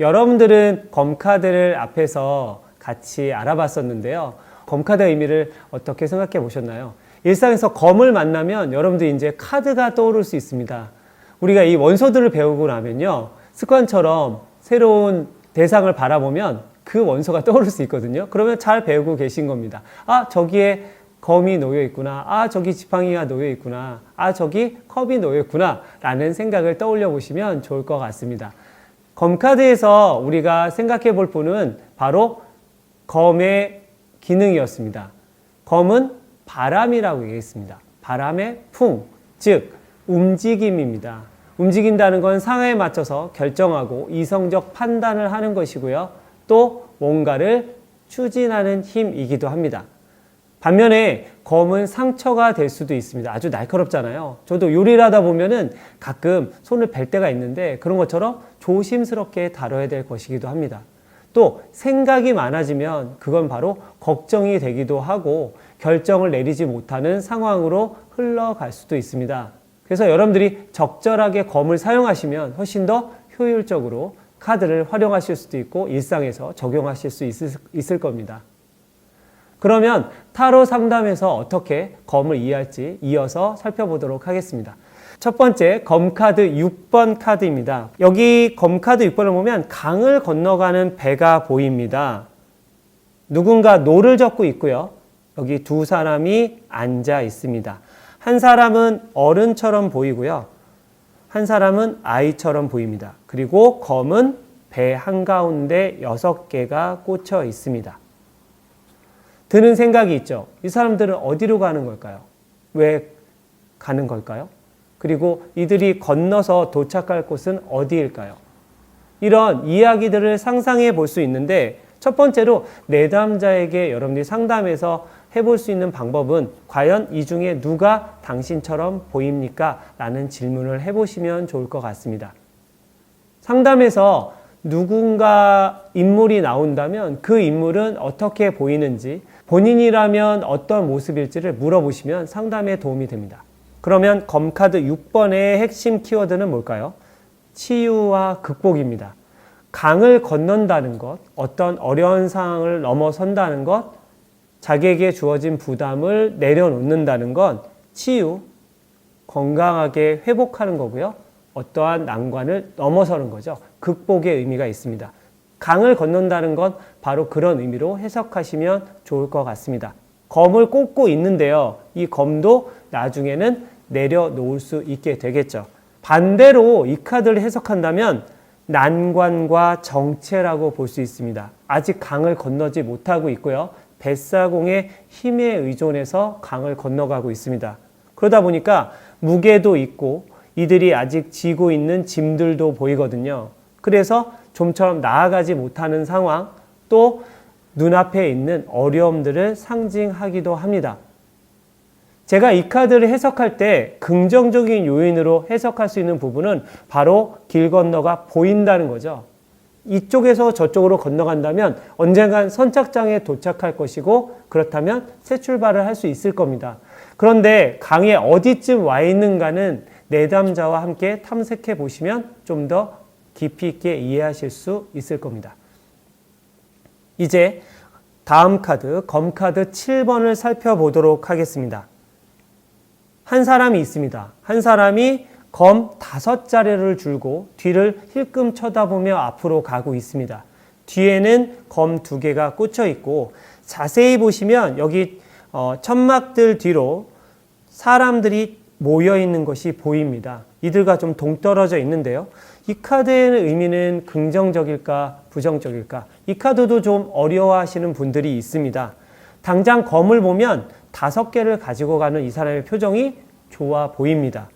여러분들은 검카드를 앞에서 같이 알아봤었는데요. 검카드의 의미를 어떻게 생각해 보셨나요? 일상에서 검을 만나면 여러분들 이제 카드가 떠오를 수 있습니다. 우리가 이 원소들을 배우고 나면요. 습관처럼 새로운 대상을 바라보면 그 원소가 떠오를 수 있거든요. 그러면 잘 배우고 계신 겁니다. 아, 저기에 검이 놓여 있구나. 아, 저기 지팡이가 놓여 있구나. 아, 저기 컵이 놓여 있구나. 라는 생각을 떠올려 보시면 좋을 것 같습니다. 검카드에서 우리가 생각해 볼 부분은 바로 검의 기능이었습니다. 검은 바람이라고 얘기했습니다. 바람의 풍, 즉 움직임입니다. 움직인다는 건 상황에 맞춰서 결정하고 이성적 판단을 하는 것이고요. 또 뭔가를 추진하는 힘이기도 합니다. 반면에 검은 상처가 될 수도 있습니다. 아주 날카롭잖아요. 저도 요리를 하다 보면은 가끔 손을 벨 때가 있는데 그런 것처럼 조심스럽게 다뤄야 될 것이기도 합니다. 또 생각이 많아지면 그건 바로 걱정이 되기도 하고 결정을 내리지 못하는 상황으로 흘러갈 수도 있습니다. 그래서 여러분들이 적절하게 검을 사용하시면 훨씬 더 효율적으로 카드를 활용하실 수도 있고 일상에서 적용하실 수 있을, 있을 겁니다. 그러면 타로 상담에서 어떻게 검을 이해할지 이어서 살펴보도록 하겠습니다. 첫 번째 검카드 6번 카드입니다. 여기 검카드 6번을 보면 강을 건너가는 배가 보입니다. 누군가 노를 젓고 있고요. 여기 두 사람이 앉아 있습니다. 한 사람은 어른처럼 보이고요. 한 사람은 아이처럼 보입니다. 그리고 검은 배 한가운데 여섯 개가 꽂혀 있습니다. 드는 생각이 있죠. 이 사람들은 어디로 가는 걸까요? 왜 가는 걸까요? 그리고 이들이 건너서 도착할 곳은 어디일까요? 이런 이야기들을 상상해 볼 수 있는데 첫 번째로 내담자에게 여러분들이 상담해서 해볼 수 있는 방법은 과연 이 중에 누가 당신처럼 보입니까? 라는 질문을 해보시면 좋을 것 같습니다. 상담에서 누군가 인물이 나온다면 그 인물은 어떻게 보이는지 본인이라면 어떤 모습일지를 물어보시면 상담에 도움이 됩니다. 그러면 검카드 6번의 핵심 키워드는 뭘까요? 치유와 극복입니다. 강을 건넌다는 것, 어떤 어려운 상황을 넘어선다는 것, 자기에게 주어진 부담을 내려놓는다는 건 치유, 건강하게 회복하는 거고요. 어떠한 난관을 넘어서는 거죠. 극복의 의미가 있습니다. 강을 건넌다는 건 바로 그런 의미로 해석하시면 좋을 것 같습니다. 검을 꽂고 있는데요. 이 검도 나중에는 내려놓을 수 있게 되겠죠. 반대로 이 카드를 해석한다면 난관과 정체라고 볼 수 있습니다. 아직 강을 건너지 못하고 있고요. 뱃사공의 힘에 의존해서 강을 건너가고 있습니다. 그러다 보니까 무게도 있고 이들이 아직 지고 있는 짐들도 보이거든요. 그래서 좀처럼 나아가지 못하는 상황 또 눈앞에 있는 어려움들을 상징하기도 합니다. 제가 이 카드를 해석할 때 긍정적인 요인으로 해석할 수 있는 부분은 바로 길 건너가 보인다는 거죠. 이쪽에서 저쪽으로 건너간다면 언젠간 선착장에 도착할 것이고 그렇다면 새 출발을 할 수 있을 겁니다. 그런데 강의 어디쯤 와 있는가는 내담자와 함께 탐색해 보시면 좀 더 깊이 있게 이해하실 수 있을 겁니다. 이제 다음 카드, 검카드 7번을 살펴보도록 하겠습니다. 한 사람이 있습니다. 한 사람이 검 다섯 자리를 줄고 뒤를 힐끔 쳐다보며 앞으로 가고 있습니다. 뒤에는 검 두 개가 꽂혀 있고 자세히 보시면 여기 어, 천막들 뒤로 사람들이 모여 있는 것이 보입니다. 이들과 좀 동떨어져 있는데요. 이 카드의 의미는 긍정적일까, 부정적일까? 이 카드도 좀 어려워하시는 분들이 있습니다. 당장 검을 보면 다섯 개를 가지고 가는 이 사람의 표정이 좋아 보입니다.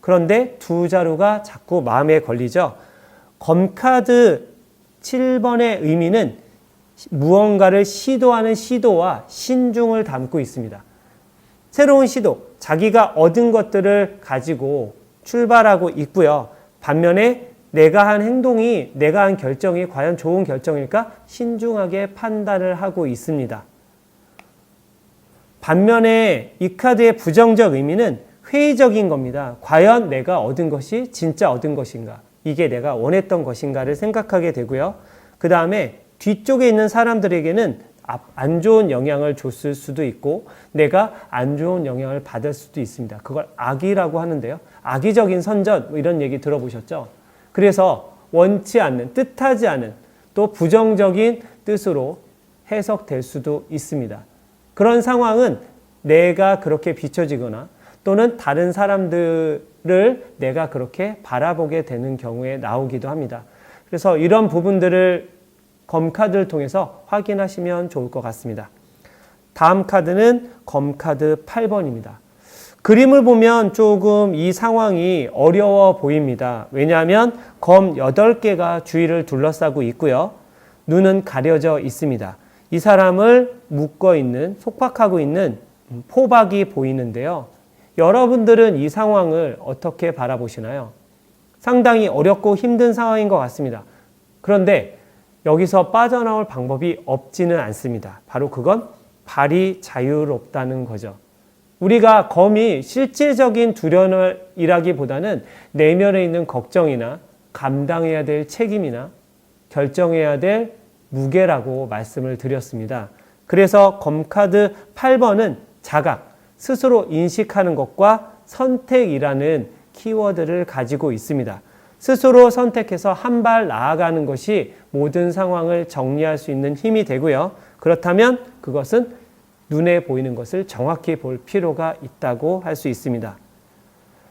그런데 두 자루가 자꾸 마음에 걸리죠. 검카드 7번의 의미는 무언가를 시도하는 시도와 신중을 담고 있습니다. 새로운 시도, 자기가 얻은 것들을 가지고 출발하고 있고요. 반면에 내가 한 행동이, 내가 한 결정이 과연 좋은 결정일까? 신중하게 판단을 하고 있습니다. 반면에 이 카드의 부정적 의미는 회의적인 겁니다. 과연 내가 얻은 것이 진짜 얻은 것인가? 이게 내가 원했던 것인가를 생각하게 되고요. 그 다음에 뒤쪽에 있는 사람들에게는 앞- 안 좋은 영향을 줬을 수도 있고 내가 안 좋은 영향을 받을 수도 있습니다. 그걸 악이라고 하는데요. 악의적인 선전 뭐 이런 얘기 들어보셨죠? 그래서 원치 않는 뜻하지 않은 또 부정적인 뜻으로 해석될 수도 있습니다. 그런 상황은 내가 그렇게 비춰지거나 또는 다른 사람들을 내가 그렇게 바라보게 되는 경우에 나오기도 합니다. 그래서 이런 부분들을 검카드를 통해서 확인하시면 좋을 것 같습니다. 다음 카드는 검카드 8번입니다. 그림을 보면 조금 이 상황이 어려워 보입니다. 왜냐하면 검 8개가 주위를 둘러싸고 있고요. 눈은 가려져 있습니다. 이 사람을 묶어 있는, 속박하고 있는 포박이 보이는데요. 여러분들은 이 상황을 어떻게 바라보시나요? 상당히 어렵고 힘든 상황인 것 같습니다. 그런데 여기서 빠져나올 방법이 없지는 않습니다. 바로 그건 발이 자유롭다는 거죠. 우리가 검이 실제적인 두려움이라기보다는 내면에 있는 걱정이나 감당해야 될 책임이나 결정해야 될 무게라고 말씀을 드렸습니다. 그래서 검카드 8번은 자각, 스스로 인식하는 것과 선택이라는 키워드를 가지고 있습니다. 스스로 선택해서 한 발 나아가는 것이 모든 상황을 정리할 수 있는 힘이 되고요. 그렇다면 그것은 눈에 보이는 것을 정확히 볼 필요가 있다고 할 수 있습니다.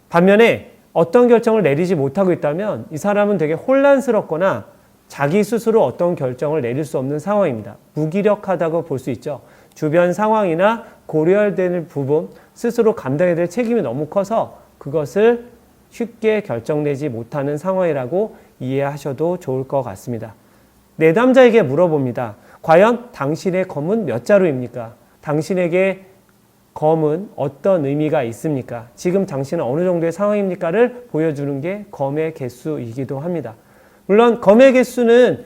반면에 어떤 결정을 내리지 못하고 있다면 이 사람은 되게 혼란스럽거나 자기 스스로 어떤 결정을 내릴 수 없는 상황입니다. 무기력하다고 볼 수 있죠. 주변 상황이나 고려되는 부분, 스스로 감당해야 될 책임이 너무 커서 그것을 쉽게 결정내지 못하는 상황이라고 이해하셔도 좋을 것 같습니다. 내담자에게 물어봅니다. 과연 당신의 검은 몇 자루입니까? 당신에게 검은 어떤 의미가 있습니까? 지금 당신은 어느 정도의 상황입니까를 보여주는 게 검의 개수이기도 합니다. 물론 검의 개수는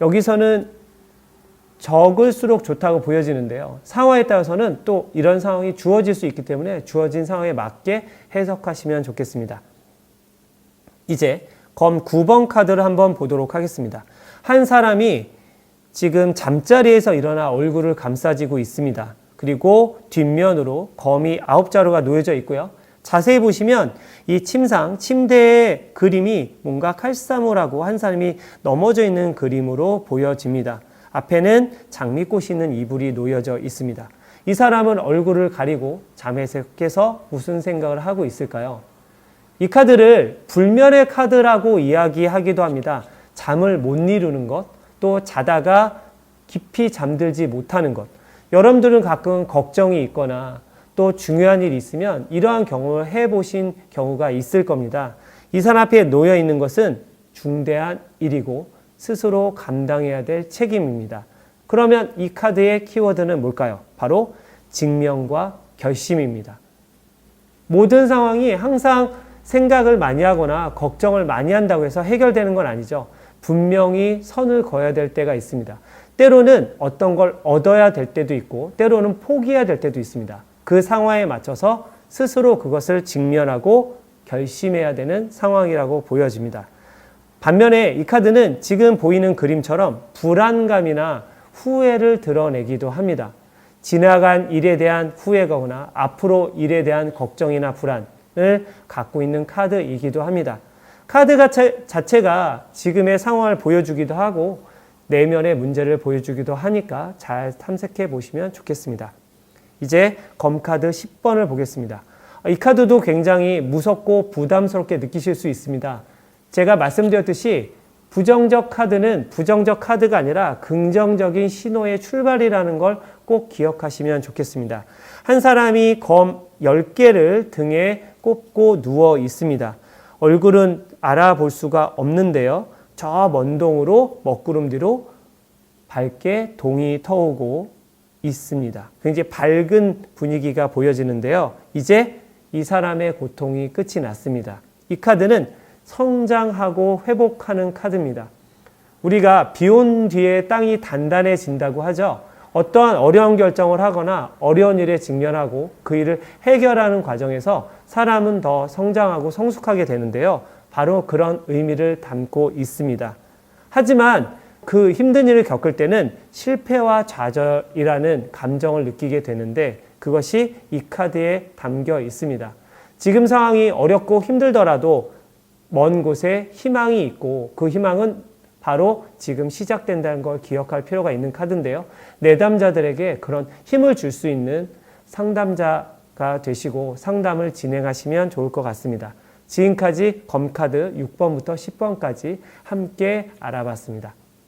여기서는 적을수록 좋다고 보여지는데요. 상황에 따라서는 또 이런 상황이 주어질 수 있기 때문에 주어진 상황에 맞게 해석하시면 좋겠습니다. 이제 검 9번 카드를 한번 보도록 하겠습니다. 한 사람이 지금 잠자리에서 일어나 얼굴을 감싸지고 있습니다. 그리고 뒷면으로 검이 아홉 자루가 놓여져 있고요. 자세히 보시면 이 침상, 침대의 그림이 뭔가 칼사무라고 한 사람이 넘어져 있는 그림으로 보여집니다. 앞에는 장미꽃이 있는 이불이 놓여져 있습니다. 이 사람은 얼굴을 가리고 잠에 깨서 무슨 생각을 하고 있을까요? 이 카드를 불면의 카드라고 이야기하기도 합니다. 잠을 못 이루는 것, 또 자다가 깊이 잠들지 못하는 것. 여러분들은 가끔 걱정이 있거나 또 중요한 일이 있으면 이러한 경험을 해보신 경우가 있을 겁니다. 이 사람 앞에 놓여 있는 것은 중대한 일이고 스스로 감당해야 될 책임입니다. 그러면 이 카드의 키워드는 뭘까요? 바로 직면과 결심입니다. 모든 상황이 항상 생각을 많이 하거나 걱정을 많이 한다고 해서 해결되는 건 아니죠. 분명히 선을 그어야 될 때가 있습니다. 때로는 어떤 걸 얻어야 될 때도 있고, 때로는 포기해야 될 때도 있습니다. 그 상황에 맞춰서 스스로 그것을 직면하고 결심해야 되는 상황이라고 보여집니다. 반면에 이 카드는 지금 보이는 그림처럼 불안감이나 후회를 드러내기도 합니다. 지나간 일에 대한 후회거나 앞으로 일에 대한 걱정이나 불안을 갖고 있는 카드이기도 합니다. 카드 자체가 지금의 상황을 보여주기도 하고 내면의 문제를 보여주기도 하니까 잘 탐색해 보시면 좋겠습니다. 이제 검카드 10번을 보겠습니다. 이 카드도 굉장히 무섭고 부담스럽게 느끼실 수 있습니다. 제가 말씀드렸듯이 부정적 카드는 부정적 카드가 아니라 긍정적인 신호의 출발이라는 걸 꼭 기억하시면 좋겠습니다. 한 사람이 검 10개를 등에 꼽고 누워 있습니다. 얼굴은 알아볼 수가 없는데요. 저 먼동으로 먹구름 뒤로 밝게 동이 터오고 있습니다. 굉장히 밝은 분위기가 보여지는데요. 이제 이 사람의 고통이 끝이 났습니다. 이 카드는 성장하고 회복하는 카드입니다. 우리가 비온 뒤에 땅이 단단해진다고 하죠. 어떠한 어려운 결정을 하거나 어려운 일에 직면하고 그 일을 해결하는 과정에서 사람은 더 성장하고 성숙하게 되는데요. 바로 그런 의미를 담고 있습니다. 하지만 그 힘든 일을 겪을 때는 실패와 좌절이라는 감정을 느끼게 되는데 그것이 이 카드에 담겨 있습니다. 지금 상황이 어렵고 힘들더라도 먼 곳에 희망이 있고 그 희망은 바로 지금 시작된다는 걸 기억할 필요가 있는 카드인데요. 내담자들에게 그런 힘을 줄 수 있는 상담자가 되시고 상담을 진행하시면 좋을 것 같습니다. 지금까지 검카드 6번부터 10번까지 함께 알아봤습니다.